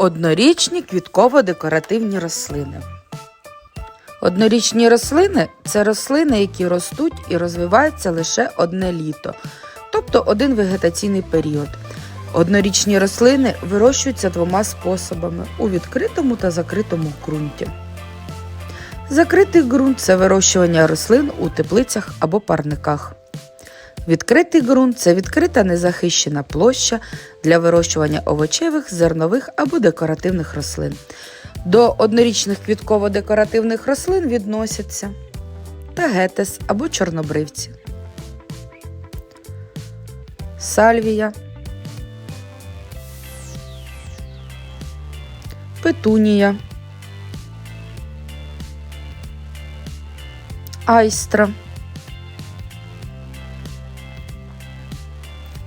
Однорічні квітково-декоративні рослини. Однорічні рослини це рослини, які ростуть і розвиваються лише одне літо, тобто один вегетаційний період. Однорічні рослини вирощуються двома способами у відкритому та закритому ґрунті. Закритий ґрунт це вирощування рослин у теплицях або парниках. Відкритий ґрунт це відкрита незахищена площа для вирощування овочевих, зернових або декоративних рослин. До однорічних квітково-декоративних рослин відносяться тагетес або чорнобривці, сальвія, петунія, айстра.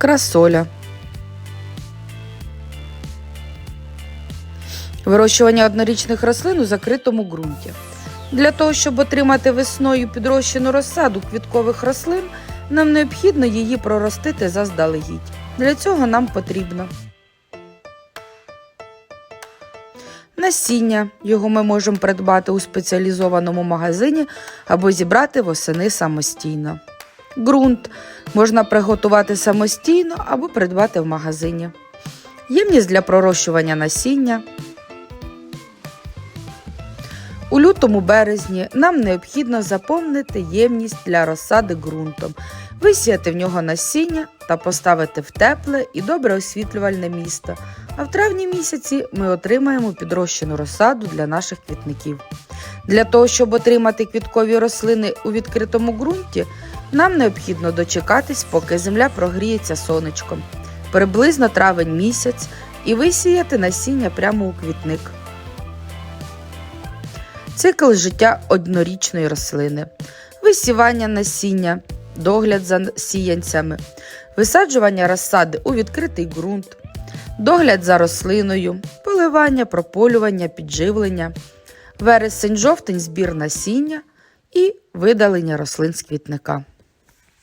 Красоля. Вирощування однорічних рослин у закритому ґрунті. Для того, щоб отримати весною підрощену розсаду квіткових рослин, нам необхідно її проростити заздалегідь. Для цього нам потрібно насіння. Його ми можемо придбати у спеціалізованому магазині або зібрати восени самостійно. Ґрунт можна приготувати самостійно або придбати в магазині. Ємність для пророщування насіння. У лютому березні нам необхідно заповнити ємність для розсади ґрунтом, висіяти в нього насіння та поставити в тепле і добре освітлювальне місто. А в травні місяці ми отримаємо підрощену розсаду для наших квітників. Для того, щоб отримати квіткові рослини у відкритому ґрунті, нам необхідно дочекатись, поки земля прогріється сонечком, приблизно травень місяць, і висіяти насіння прямо у квітник. Цикл життя однорічної рослини, висівання насіння, догляд за сіянцями, висаджування розсади у відкритий ґрунт, догляд за рослиною, поливання, прополювання, підживлення, вересень-жовтень збір насіння і видалення рослин з квітника.